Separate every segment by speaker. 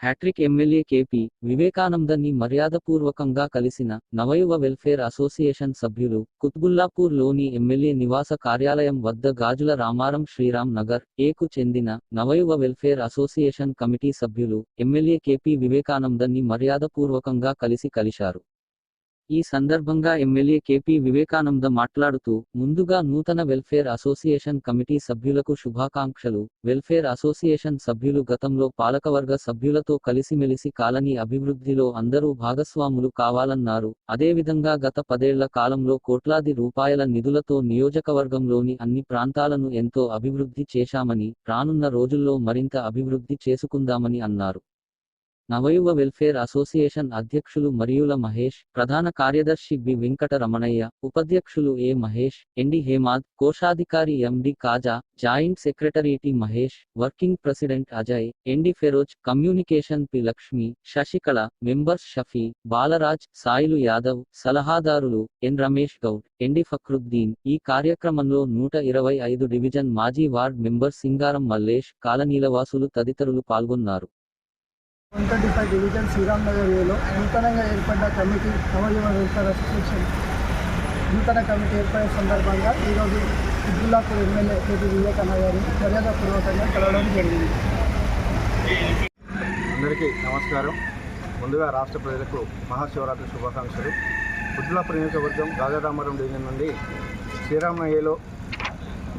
Speaker 1: Hat trick MLA KP వివేకానందని మర్యాదపూర్వకంగా కలిసిన నవయువ వెల్ఫేర్ అసోసియేషన్ సభ్యులు కుత్బుల్లాపూర్లోని ఎమ్మెల్యే నివాస కార్యాలయం వద్ద గాజుల రామారం శ్రీరామ్ నగర్ ఏకు చెందిన నవయువ వెల్ఫేర్ అసోసియేషన్ కమిటీ సభ్యులు ఎమ్మెల్యే కేపీ వివేకానందని మర్యాదపూర్వకంగా కలిసి కలిశారు. ఈ సందర్భంగా ఎమ్మెల్యే కేపీ వివేకానంద మాట్లాడుతూ ముందుగా నూతన వెల్ఫేర్ అసోసియేషన్ కమిటీ సభ్యులకు శుభాకాంక్షలు. వెల్ఫేర్ అసోసియేషన్ సభ్యులు గతంలో పాలకవర్గ సభ్యులతో కలిసిమెలిసి కాలనీ అభివృద్ధిలో అందరూ భాగస్వాములు కావాలన్నారు. అదేవిధంగా గత పదేళ్ళ కాలంలో కోట్లాది రూపాయల నిధులతో నియోజకవర్గంలోని అన్ని ప్రాంతాలను ఎంతో అభివృద్ధి చేశామని రానున్న రోజుల్లో మరింత అభివృద్ధి చేసుకుందామని అన్నారు. నవయువ వెల్ఫేర్ అసోసియేషన్ అధ్యక్షులు మరియుల మహేష్ ప్రధాన కార్యదర్శి బి. వెంకట రమణయ్య ఉపాధ్యక్షులు ఏ. మహేష్ ఎండి హేమాద్ కోశాధికారి MD Kaja joint secretary T. Mahesh working president Ajay MD Feroz communication P. Lakshmi Sasikala members Shafi Balaraj Sailu Yadav సలహాదారులు ఎన్. రమేష్ గౌడ్ ఎండి ఫక్రుద్దీన్. ఈ కార్యక్రమంలో నూట ఇరవై ఐదు డివిజన్ మాజీ వార్డ్ మెంబర్ సింగారం మల్లేష్ కాలనీలవాసులు తదితరులు పాల్గొన్నారు.
Speaker 2: One thirty five division Sriram Nagar ఏలో నూతనంగా ఏర్పడ్డ కమిటీ నవయువ వెల్ఫేర్ అసోసియేషన్ నూతన కమిటీ ఏర్పడిన సందర్భంగా ఈరోజు ఇబ్దుల్లాపూర్ ఎమ్మెల్యే కేటీ వివేకన్న గారిని మర్యాదపూర్వకంగా కలవడం జరిగింది.
Speaker 3: అందరికీ నమస్కారం. ముందుగా రాష్ట్ర ప్రజలకు మహాశివరాత్రి శుభాకాంక్షలు. బుద్ధులాపూర్ నియోజకవర్గం రాజారామరం డివిజన్ నుండి శ్రీరామనయ్యలో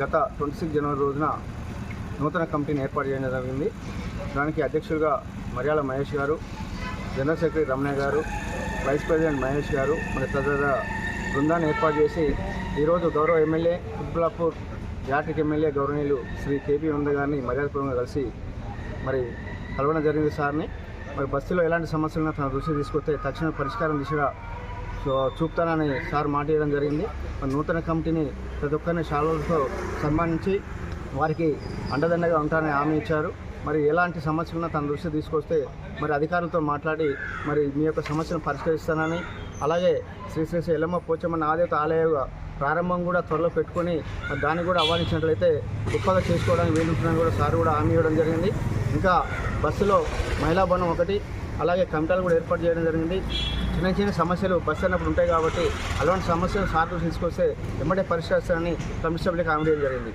Speaker 3: గత ట్వంటీ సిక్స్ జనవరి రోజున నూతన కమిటీని ఏర్పాటు చేయడం జరిగింది. దానికి అధ్యక్షులుగా మర్యాల మహేష్ గారు జనరల్ సెక్రటరీ రమణ గారు వైస్ ప్రెసిడెంట్ మహేష్ గారు మరి తదితర బృందాన్ని ఏర్పాటు చేసి ఈరోజు గౌరవ ఎమ్మెల్యే కుత్బులాపూర్ జాటిక్ ఎమ్మెల్యే గౌరవనీయులు శ్రీ కేపీ వంద గారిని మర్యాదపూర్వకంగా కలిసి మరి కలవడం జరిగింది సార్ని. మరి బస్సులో ఎలాంటి సమస్యలున్నా తన దృష్టి తీసుకొస్తే తక్షణ పరిష్కారం దిశగా సో చూపుతానని సార్ మాట ఇవ్వడం జరిగింది. మరి నూతన కమిటీని ప్రతి ఒక్కరిని శాలువలతో సన్మానించి వారికి అండదండగా ఉంటానని హామీ ఇచ్చారు. మరి ఎలాంటి సమస్యలను తన దృష్టి తీసుకొస్తే మరి అధికారులతో మాట్లాడి మరి మీ యొక్క సమస్యను పరిష్కరిస్తానని అలాగే శ్రీ శ్రీ శ్రీ ఎల్లమ్మ పోచమ్మ ఆదేత ఆలయ ప్రారంభం కూడా త్వరలో పెట్టుకొని దాన్ని కూడా ఆహ్వానించినట్లయితే గొప్పగా చేసుకోవడానికి వీలుంటుందని కూడా సార్ కూడా హామీ ఇవ్వడం జరిగింది. ఇంకా బస్సులో మహిళా భవనం ఒకటి అలాగే కమిటాలు కూడా ఏర్పాటు చేయడం జరిగింది. చిన్న చిన్న సమస్యలు బస్సు అన్నప్పుడు ఉంటాయి కాబట్టి అలాంటి సమస్యలు సార్ తీసుకొస్తే వెంబడే పరిష్కరిస్తారని కమిషనర్కి హామీ ఇవ్వడం జరిగింది.